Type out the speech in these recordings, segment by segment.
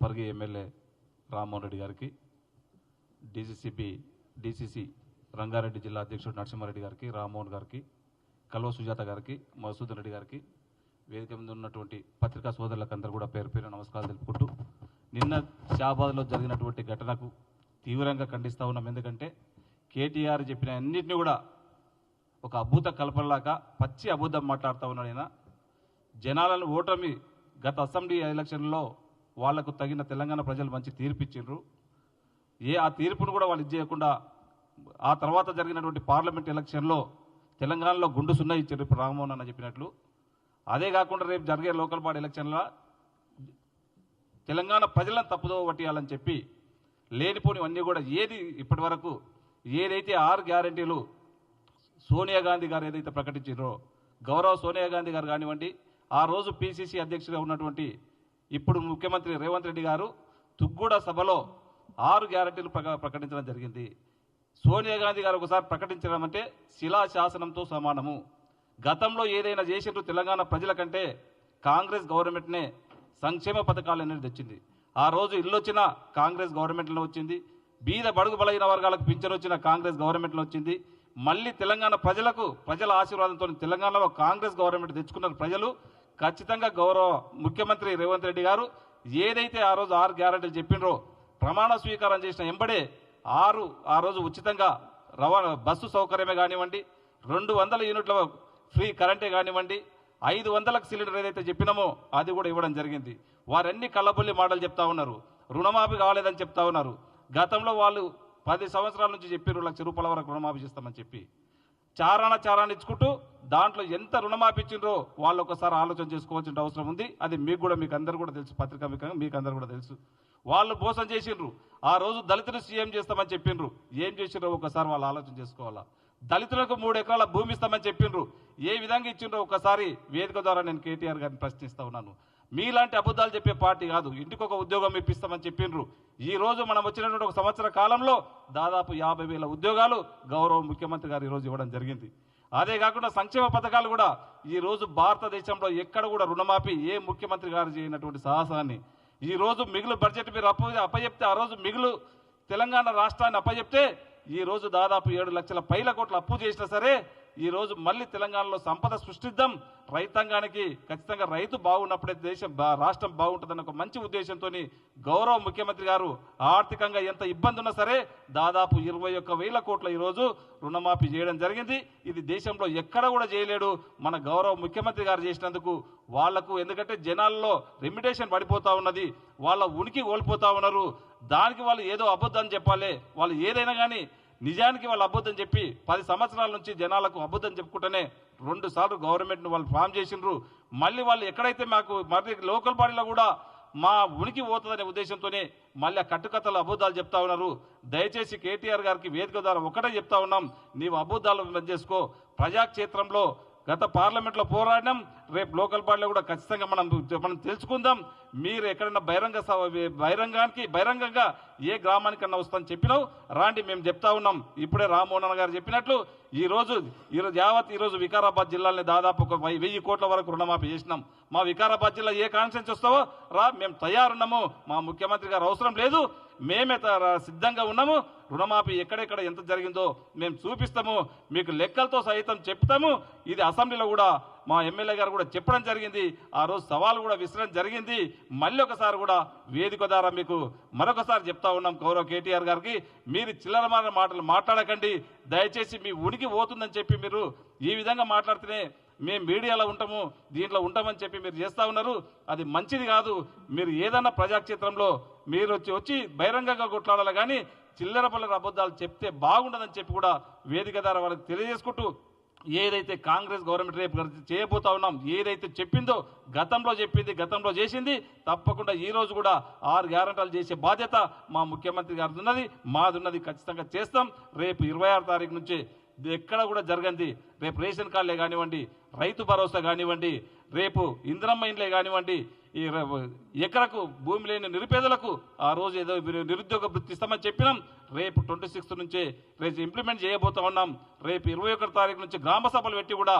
Parigi MLA Rammohan Reddy గారికి DCCB DCC Rangareddy జిల్లా అధ్యక్షుడు నరసింహారెడ్డి గారికి రామ్మోహన్ గారికి కల్వ సుజాత గారికి మధుసూదన్ రెడ్డి గారికి వేదిక మీద ఉన్నటువంటి పత్రికా సోదరులకు అందరూ కూడా పేరు పేరు నమస్కారాలు తెలుపుకుంటూ నిన్న షాబాద్లో జరిగినటువంటి ఘటనకు తీవ్రంగా ఖండిస్తూ ఉన్నాం. ఎందుకంటే కేటీఆర్ చెప్పిన అన్నింటినీ కూడా ఒక అభూత కల్పనలాగా పచ్చి అబూతం మాట్లాడుతూ ఉన్నాడు ఆయన. జనాలను ఓటమి గత అసెంబ్లీ ఎలక్షన్లో వాళ్ళకు తగిన తెలంగాణ ప్రజలు మంచి తీర్పు ఇచ్చిండ్రు ఏ ఆ తీర్పును కూడా వాళ్ళు ఇచ్చేయకుండా ఆ తర్వాత జరిగినటువంటి పార్లమెంట్ ఎలక్షన్లో తెలంగాణలో గుండు సున్నా ఇచ్చారు ఇప్పుడు రామ్మోహన్ అన్న చెప్పినట్లు. అదే కాకుండా రేపు జరిగే లోకల్ బాడీ ఎలక్షన్లో తెలంగాణ ప్రజలను తప్పుదో పట్టియాలని చెప్పి లేనిపోనివన్నీ కూడా ఏది ఇప్పటి వరకు ఏదైతే ఆరు గ్యారంటీలు సోనియా గాంధీ గారు ఏదైతే ప్రకటించారో గౌరవ సోనియా గాంధీ గారు కానివ్వండి ఆ రోజు పిసిసి అధ్యక్షుడిగా ఉన్నటువంటి ఇప్పుడు ముఖ్యమంత్రి రేవంత్ రెడ్డి గారు తుగ్గూడ సభలో ఆరు గ్యారంటీలు ప్రక- ప్రకటించడం జరిగింది. సోనియా గాంధీ గారు ఒకసారి ప్రకటించడం అంటే శిలా శాసనంతో సమానము. గతంలో ఏదైనా చేసినట్టు తెలంగాణ ప్రజల కంటే కాంగ్రెస్ గవర్నమెంట్నే సంక్షేమ పథకాలు అనేది తెచ్చింది. ఆ రోజు ఇల్లు వచ్చిన కాంగ్రెస్ గవర్నమెంట్లో వచ్చింది. బీద బడుగు బలైన వర్గాలకు పింఛన్ వచ్చిన కాంగ్రెస్ గవర్నమెంట్లో వచ్చింది. మళ్ళీ తెలంగాణ ప్రజలకు ప్రజల ఆశీర్వాదంతో తెలంగాణలో కాంగ్రెస్ గవర్నమెంట్ తెచ్చుకున్న ప్రజలు ఖచ్చితంగా గౌరవ ముఖ్యమంత్రి రేవంత్ రెడ్డి గారు ఏదైతే ఆ రోజు ఆరు గ్యారెంటీలు చెప్పిండ్రో ప్రమాణ స్వీకారం చేసిన ఎంబడే ఆరు ఆ రోజు ఉచితంగా రవాణా బస్సు సౌకర్యమే కానివ్వండి రెండు వందల యూనిట్ల ఫ్రీ కరెంటే కానివ్వండి ఐదు వందలకు సిలిండర్ ఏదైతే చెప్పినామో అది కూడా ఇవ్వడం జరిగింది. వారన్నీ కళ్ళబొల్లి మాటలు చెప్తా ఉన్నారు. రుణమాఫీ కావాలేదని చెప్తా ఉన్నారు. గతంలో వాళ్ళు పది సంవత్సరాల నుంచి చెప్పారు లక్ష రూపాయల వరకు రుణమాఫీ చేస్తామని చెప్పి. చారాణ చారాన్ని ఇచ్చుకుంటూ దాంట్లో ఎంత రుణమాఫీ ఇచ్చిండ్రో వాళ్ళు ఒకసారి ఆలోచన చేసుకోవాల్సిన అవసరం ఉంది. అది మీకు కూడా మీకు అందరు కూడా తెలుసు. పత్రికా మీకు అందరు కూడా తెలుసు. వాళ్ళు మోసం చేసిండ్రు. ఆ రోజు దళితులు సీఎం చేస్తామని చెప్పిండ్రు. ఏం చేసిండ్రో ఒకసారి వాళ్ళు ఆలోచన చేసుకోవాలా? దళితులకు మూడు ఎకరాల భూమి ఇస్తామని చెప్పిండ్రు. ఏ విధంగా ఇచ్చిండ్రో ఒకసారి వేదిక ద్వారా నేను కేటీఆర్ గారిని ప్రశ్నిస్తా ఉన్నాను. మీలాంటి అబద్ధాలు చెప్పే పార్టీ కాదు. ఇంటికి ఒక ఉద్యోగం ఇప్పిస్తామని చెప్పిండ్రు. ఈ రోజు మనం వచ్చినటువంటి ఒక సంవత్సర కాలంలో దాదాపు యాభై వేల ఉద్యోగాలు గౌరవ ముఖ్యమంత్రి గారు ఈరోజు ఇవ్వడం జరిగింది. అదే కాకుండా సంక్షేమ పథకాలు కూడా ఈ రోజు భారతదేశంలో ఎక్కడ కూడా రుణమాఫీ ఏ ముఖ్యమంత్రి గారు చేయనటువంటి సాహసాన్ని. ఈరోజు మిగులు బడ్జెట్ మీరు అప్ప అప్పచెప్తే ఆ రోజు మిగులు తెలంగాణ రాష్ట్రాన్ని అప్పచెప్తే ఈ రోజు దాదాపు ఏడు లక్షల పైల కోట్లు అప్పు చేసినా సరే ఈ రోజు మళ్ళీ తెలంగాణలో సంపద సృష్టిద్దాం. రైతాంగానికి ఖచ్చితంగా రైతు బాగున్నప్పుడే దేశం బా- రాష్ట్రం బాగుంటుందన్న ఒక మంచి ఉద్దేశంతో గౌరవ ముఖ్యమంత్రి గారు ఆర్థికంగా ఎంత ఇబ్బంది ఉన్నా సరే దాదాపు ఇరవై ఒక్క వేల కోట్ల ఈరోజు రుణమాఫీ చేయడం జరిగింది. ఇది దేశంలో ఎక్కడ కూడా చేయలేడు. మన గౌరవ ముఖ్యమంత్రి గారు చేసినందుకు వాళ్ళకు ఎందుకంటే జనాల్లో రెమ్యుటేషన్ పడిపోతూ ఉన్నది. వాళ్ళ ఉనికి కోల్పోతూ ఉన్నారు. దానికి వాళ్ళు ఏదో అబద్ధం చెప్పాలి. వాళ్ళు ఏదైనా కానీ నిజానికి వాళ్ళు అబద్ధం చెప్పి పది సంవత్సరాల నుంచి జనాలకు అబద్ధం చెప్పుకుంటేనే రెండు సార్లు గవర్నమెంట్ను వాళ్ళు ఫామ్ చేసిండ్రు. మళ్ళీ వాళ్ళు ఎక్కడైతే మాకు మరి లోకల్ బాడీలో కూడా మా ఉనికి పోతుందనే ఉద్దేశంతోనే మళ్ళీ ఆ కట్టుకథలు అబద్ధాలు చెప్తా ఉన్నారు. దయచేసి కేటీఆర్ గారికి వేదిక ద్వారా ఒకటే చెప్తా ఉన్నాం. నీవు అబద్ధాలు చేసుకో. ప్రజాక్షేత్రంలో గత పార్లమెంట్లో పోరాడినాం రేపు లోకల్ బాడీలో కూడా ఖచ్చితంగా మనం మనం తెలుసుకుందాం మీరు ఎక్కడైనా బహిరంగ సభ బహిరంగానికి బహిరంగంగా ఏ గ్రామానికన్నా వస్తామని చెప్పినావు రాండి మేము చెప్తా ఉన్నాం. ఇప్పుడే రామ్మోహన్ గారు చెప్పినట్లు ఈ రోజు ఈరోజు యావత్ ఈరోజు వికారాబాద్ జిల్లాని దాదాపు ఒక వెయ్యి- కోట్ల వరకు రుణమాఫీ చేసినాం. మా వికారాబాద్ జిల్లా ఏ కాన్సెన్స్ వస్తావో రా మేము తయారున్నాము. మా ముఖ్యమంత్రి గారు అవసరం లేదు. మేమే సిద్ధంగా ఉన్నాము రుణమాఫీ ఎక్కడెక్కడ ఎంత జరిగిందో మేము చూపిస్తాము మీకు లెక్కలతో సహితం చెప్తాము. ఇది అసెంబ్లీలో కూడా మా ఎమ్మెల్యే గారు కూడా చెప్పడం జరిగింది ఆ రోజు సవాల్ కూడా విసరడం జరిగింది. మళ్ళీ ఒకసారి కూడా వేదిక ద్వారా మీకు మరొకసారి చెప్తా ఉన్నాం గౌరవ కేటీఆర్ గారికి మీరు చిల్లరమైన మాటలు మాట్లాడకండి. దయచేసి మీ ఉనికి పోతుందని చెప్పి మీరు ఈ విధంగా మాట్లాడితేనే మేము మీడియాలో ఉంటాము దీంట్లో ఉంటామని చెప్పి మీరు చేస్తూ ఉన్నారు అది మంచిది కాదు. మీరు ఏదన్నా ప్రజాక్షేత్రంలో మీరు వచ్చి వచ్చి బహిరంగంగా కొట్లాడాలి కానీ చిల్లర పల్లెల అబద్ధాలు చెప్తే బాగుండదని చెప్పి కూడా వేదిక ద్వారా వాళ్ళకి తెలియజేసుకుంటూ ఏదైతే కాంగ్రెస్ గవర్నమెంట్ రేపు చేయబోతా ఉన్నాం ఏదైతే చెప్పిందో గతంలో చెప్పింది గతంలో చేసింది తప్పకుండా ఈ రోజు కూడా ఆరు గ్యారంటీలు చేసే బాధ్యత మా ముఖ్యమంత్రి గారిది ఉన్నది మాది ఉన్నది ఖచ్చితంగా చేస్తాం. రేపు ఇరవై ఆరు తారీఖు నుంచి ఎక్కడ కూడా జరగంది. రేపు రేషన్ కార్డులే కానివ్వండి రైతు భరోసా కానివ్వండి రేపు ఇంద్రమ్మ ఇండ్లే కానివ్వండి ఈ ఎకరకు భూమి లేని నిరుపేదలకు ఆ రోజు ఏదో నిరుద్యోగ వృత్తి ఇస్తామని చెప్పినాం. రేపు ట్వంటీ సిక్స్త్ నుంచే రేపు ఇంప్లిమెంట్ చేయబోతా ఉన్నాం. రేపు ఇరవై ఒకటి తారీఖు నుంచి గ్రామ సభలు పెట్టి కూడా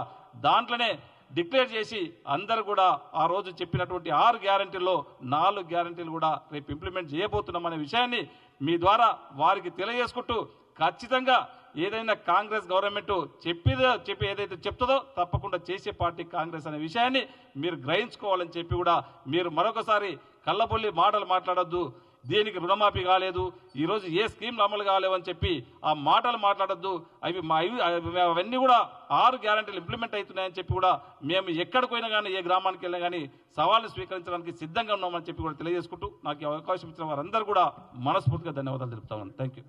దాంట్లోనే డిక్లేర్ చేసి అందరు కూడా ఆ రోజు చెప్పినటువంటి ఆరు గ్యారంటీల్లో నాలుగు గ్యారంటీలు కూడా రేపు ఇంప్లిమెంట్ చేయబోతున్నాం అనే విషయాన్ని మీ ద్వారా వారికి తెలియజేసుకుంటూ ఖచ్చితంగా ఏదైనా కాంగ్రెస్ గవర్నమెంట్ చెప్పేదో చెప్పి ఏదైతే చెప్తుందో తప్పకుండా చేసే పార్టీ కాంగ్రెస్ అనే విషయాన్ని మీరు గ్రహించుకోవాలని చెప్పి కూడా మీరు మరొకసారి కళ్ళబొల్లి మాటలు మాట్లాడొద్దు. దీనికి రుణమాఫీ కాలేదు ఈరోజు ఏ స్కీమ్లు అమలు కాలేవని చెప్పి ఆ మాటలు మాట్లాడొద్దు. అవి మా అవి- అవన్నీ కూడా ఆరు గ్యారంటీలు ఇంప్లిమెంట్ అవుతున్నాయని చెప్పి కూడా మేము ఎక్కడికి పోయినా కానీ ఏ గ్రామానికి వెళ్ళినా కానీ సవాళ్ళు స్వీకరించడానికి సిద్ధంగా ఉన్నామని చెప్పి కూడా తెలియజేసుకుంటూ నాకు అవకాశం ఇచ్చిన వారందరూ కూడా మనస్ఫూర్తిగా ధన్యవాదాలు తెలుపుతామని థ్యాంక్ యూ